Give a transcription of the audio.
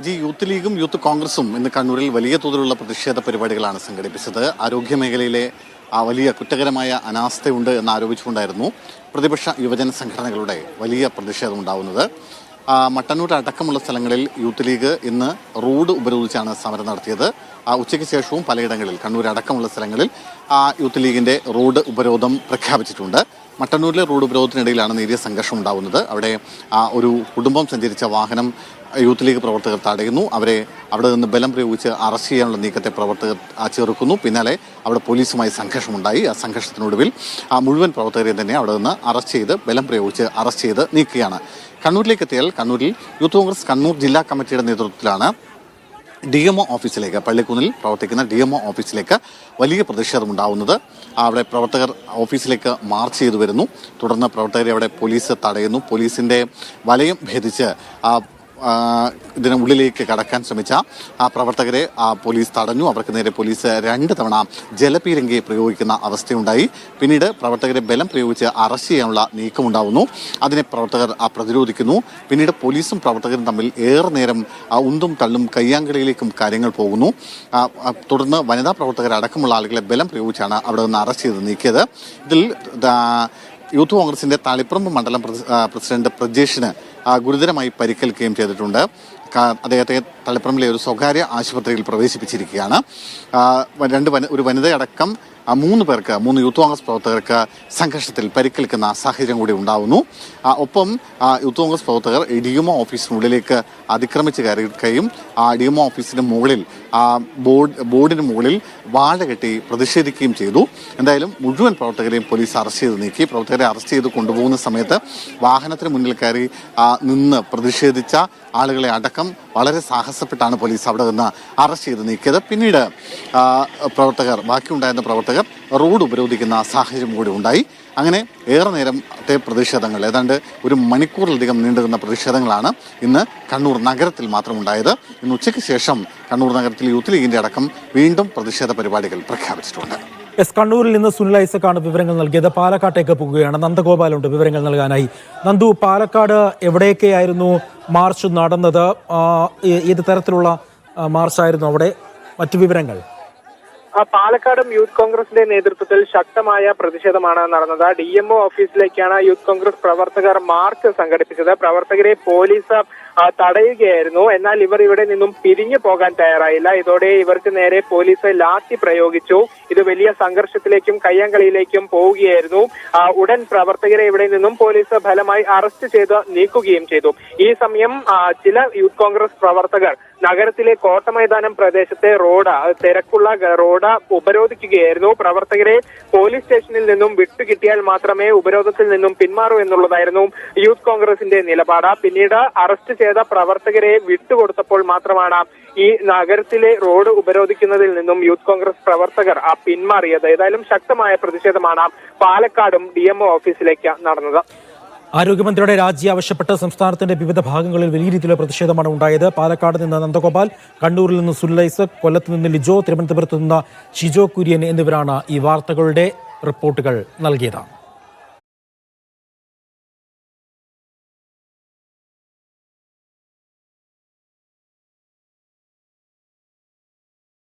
Aji youth ലീഗും youth കോൺഗ്രസും ഇന്ന് കണ്ണൂരിൽ വലിയ തോതിലുള്ള പ്രതിഷേധ പരിപാടികളാണ് സംഘടിപ്പിച്ചത്. ആരോഗ്യ മേഖലയിലെ ആ വലിയ കുറ്റകരമായ അനാസ്ഥയുണ്ട് എന്ന് ആരോപിച്ചുകൊണ്ടായിരുന്നു പ്രതിപക്ഷ യുവജന സംഘടനകളുടെ വലിയ പ്രതിഷേധം ഉണ്ടാവുന്നത്. മട്ടന്നൂർ അടക്കമുള്ള സ്ഥലങ്ങളിൽ യൂത്ത് ലീഗ് ഇന്ന് റോഡ് ഉപരോധിച്ചാണ് സമരം നടത്തിയത്. ഉച്ചയ്ക്ക് ശേഷവും പലയിടങ്ങളിൽ കണ്ണൂർ അടക്കമുള്ള സ്ഥലങ്ങളിൽ യൂത്ത് ലീഗിന്റെ റോഡ് ഉപരോധം പ്രഖ്യാപിച്ചിട്ടുണ്ട്. മട്ടന്നൂരിലെ റോഡ് ഉപരോധത്തിനിടയിലാണ് നേരിയ സംഘർഷം ഉണ്ടാവുന്നത്. അവിടെ ഒരു കുടുംബം സഞ്ചരിച്ച വാഹനം യൂത്ത് ലീഗ് പ്രവർത്തകർ തടയുന്നു. അവരെ അവിടെ നിന്ന് ബലം പ്രയോഗിച്ച് അറസ്റ്റ് ചെയ്യാനുള്ള നീക്കത്തെ പ്രവർത്തകർ ചേർക്കുന്നു പിന്നാലെ അവിടെ പോലീസുമായി സംഘർഷമുണ്ടായി. ആ സംഘർഷത്തിനൊടുവിൽ ആ മുഴുവൻ പ്രവർത്തകരെയും തന്നെ അവിടെ നിന്ന് അറസ്റ്റ് ചെയ്ത് ബലം പ്രയോഗിച്ച് അറസ്റ്റ് ചെയ്ത് നീക്കുകയാണ്. കണ്ണൂരിലേക്ക് എത്തിയാൽ കണ്ണൂരിൽ യൂത്ത് കോൺഗ്രസ് കണ്ണൂർ ജില്ലാ കമ്മിറ്റിയുടെ നേതൃത്വത്തിലാണ് ഡി എം ഒ ഓഫീസിലേക്ക് പള്ളിക്കുന്നിൽ പ്രവർത്തിക്കുന്ന ഡി എം ഒ ഓഫീസിലേക്ക് വലിയ പ്രതിഷേധം ഉണ്ടാവുന്നത് അവിടെ പ്രവർത്തകർ ഓഫീസിലേക്ക് മാർച്ച് ചെയ്തു വരുന്നു. തുടർന്ന് പ്രവർത്തകരെ അവിടെ പോലീസ് തടയുന്നു. പോലീസിന്റെ വലയം ഭേദിച്ച് ഇതിനുള്ളിലേക്ക് കടക്കാൻ ശ്രമിച്ച ആ പ്രവർത്തകരെ പോലീസ് തടഞ്ഞു. അവർക്ക് നേരെ പോലീസ് രണ്ട് തവണ ജലപീരങ്കി പ്രയോഗിക്കുന്ന അവസ്ഥയുണ്ടായി. പിന്നീട് പ്രവർത്തകരെ ബലം പ്രയോഗിച്ച് അറസ്റ്റ് ചെയ്യാനുള്ള നീക്കമുണ്ടാവുന്നു. അതിനെ പ്രവർത്തകർ പ്രതിരോധിക്കുന്നു. പിന്നീട് പോലീസും പ്രവർത്തകരും തമ്മിൽ ഏറെ നേരം ഉന്തും തള്ളും കയ്യാങ്കളിയിലേക്കും കാര്യങ്ങൾ പോകുന്നു. തുടർന്ന് വനിതാ പ്രവർത്തകരെ അടക്കമുള്ള ആളുകളെ ബലം പ്രയോഗിച്ചാണ് അവിടെ നിന്ന് അറസ്റ്റ് ചെയ്ത് നീക്കിയത്. ഇതിൽ യൂത്ത് കോൺഗ്രസിന്റെ തളിപ്പറമ്പ് മണ്ഡലം പ്രസിഡന്റ് പ്രജേഷിന് ഗുരുതരമായി പരിക്കേൽക്കുകയും ചെയ്തിട്ടുണ്ട്. അദ്ദേഹത്തെ തളിപ്പറമ്പിലെ ഒരു സ്വകാര്യ ആശുപത്രിയിൽ പ്രവേശിപ്പിച്ചിരിക്കുകയാണ്. രണ്ട് വന ഒരു വനിതയടക്കം മൂന്ന് പേർക്ക് മൂന്ന് യൂത്ത് കോൺഗ്രസ് പ്രവർത്തകർക്ക് സംഘർഷത്തിൽ പരിക്കേൽക്കുന്ന സാഹചര്യം കൂടി ഉണ്ടാവുന്നു. ഒപ്പം യൂത്ത് കോൺഗ്രസ് പ്രവർത്തകർ ഡി എം ഒ ഓഫീസിനുള്ളിലേക്ക് അതിക്രമിച്ച് കയറിയിരിക്കുകയും ആ ഡി എം ഒ ഓഫീസിന്റെ മുകളിൽ ആ ബോർഡ് ബോർഡിന് മുകളിൽ വാഴ കെട്ടി പ്രതിഷേധിക്കുകയും ചെയ്തു. എന്തായാലും മുഴുവൻ പ്രവർത്തകരെയും പോലീസ് അറസ്റ്റ് ചെയ്ത് നീക്കി. പ്രവർത്തകരെ അറസ്റ്റ് ചെയ്ത് കൊണ്ടുപോകുന്ന സമയത്ത് വാഹനത്തിന് മുന്നിൽ കയറി ആ, നിന്ന് പ്രതിഷേധിച്ച ആളുകളെ അടക്കം വളരെ സാഹസപ്പെട്ടാണ് പോലീസ് അവിടെ നിന്ന് അറസ്റ്റ് ചെയ്ത് നീക്കിയത്. പിന്നീട് പ്രവർത്തകർ ബാക്കിയുണ്ടായിരുന്ന പ്രവർത്തകർ റോഡ് ഉപരോധിക്കുന്ന സാഹചര്യം കൂടി ഉണ്ടായി. അങ്ങനെ ഏറെ നേരത്തെ പ്രതിഷേധങ്ങൾ ഏതാണ്ട് ഒരു മണിക്കൂറിലധികം നീണ്ടുനിന്ന പ്രതിഷേധങ്ങളാണ് ഇന്ന് കണ്ണൂർ നഗരത്തിൽ മാത്രം ഉണ്ടായത് ഇന്ന് ഉച്ചയ്ക്ക് ശേഷം കണ്ണൂർ നഗരത്തിൽ യൂത്ത് ലീഗിന്റെ അടക്കം വീണ്ടും പ്രതിഷേധ പരിപാടികൾ പ്രഖ്യാപിച്ചിട്ടുണ്ട്. എസ് കണ്ണൂരിൽ നിന്ന് സുനിൽ ഐസക്കാണ് വിവരങ്ങൾ നൽകിയത്. പാലക്കാട്ടേക്ക് പോകുകയാണ്. നന്ദഗോപാലുണ്ട് വിവരങ്ങൾ നൽകാനായി. നന്ദു പാലക്കാട് എവിടെയൊക്കെയായിരുന്നു മാർച്ച് നടന്നത്? ഏത് തരത്തിലുള്ള മാർച്ച് മാർച്ചായിരുന്നു അവിടെ? മറ്റു വിവരങ്ങൾ. പാലക്കാടും യൂത്ത് കോൺഗ്രസിന്റെ നേതൃത്വത്തിൽ ശക്തമായ പ്രതിഷേധമാണ് നടന്നത്. ഡി എം ഒ ഓഫീസിലേക്കാണ് യൂത്ത് കോൺഗ്രസ് പ്രവർത്തകർ മാർച്ച് സംഘടിപ്പിച്ചത്. പ്രവർത്തകരെ പോലീസ് തടയുകയായിരുന്നു. എന്നാൽ ഇവർ ഇവിടെ നിന്നും പിരിഞ്ഞു പോകാൻ തയ്യാറായില്ല. ഇതോടെ ഇവർക്ക് നേരെ പോലീസ് ലാത്തി പ്രയോഗിച്ചു. ഇത് വലിയ സംഘർഷത്തിലേക്കും കയ്യാങ്കളിയിലേക്കും പോവുകയായിരുന്നു. ഉടൻ പ്രവർത്തകരെ ഇവിടെ നിന്നും പോലീസ് ഫലമായി അറസ്റ്റ് ചെയ്ത് നീക്കുകയും ചെയ്തു. ഈ സമയം ചില യൂത്ത് കോൺഗ്രസ് പ്രവർത്തകർ നഗരത്തിലെ കോട്ടമൈതാനം പ്രദേശത്തെ റോഡ് തിരക്കുള്ള റോഡ് ഉപരോധിക്കുകയായിരുന്നു. പ്രവർത്തകരെ പോലീസ് സ്റ്റേഷനിൽ നിന്നും വിട്ടുകിട്ടിയാൽ മാത്രമേ ഉപരോധത്തിൽ നിന്നും പിന്മാറൂ എന്നുള്ളതായിരുന്നു യൂത്ത് കോൺഗ്രസിന്റെ നിലപാട്. പിന്നീട് അറസ്റ്റ് ചെയ്ത പ്രവർത്തകരെ വിട്ടുകൊടുത്തപ്പോൾ മാത്രമാണ് ഈ നഗരത്തിലെ റോഡ് ഉപരോധിക്കുന്നതിൽ നിന്നും യൂത്ത് കോൺഗ്രസ് പ്രവർത്തകർ ആ പിന്മാറിയത്. ഏതായാലും ശക്തമായ പ്രതിഷേധമാണ് പാലക്കാടും ഡി ഓഫീസിലേക്ക് നടന്നത്. ആരോഗ്യമന്ത്രിയുടെ രാജി ആവശ്യപ്പെട്ട് സംസ്ഥാനത്തിന്റെ വിവിധ ഭാഗങ്ങളിൽ വലിയ രീതിയിലുള്ള പ്രതിഷേധമാണ് ഉണ്ടായത്. പാലക്കാട് നിന്ന് നന്ദഗോപാൽ കണ്ണൂരിൽ നിന്ന് സുല്ലൈസ് കൊല്ലത്ത് നിന്ന് ലിജോ തിരുവനന്തപുരത്ത് നിന്ന് ഷിജോ കുര്യൻ എന്നിവരാണ് ഈ വാർത്തകളുടെ റിപ്പോർട്ടുകൾ നൽകിയത്.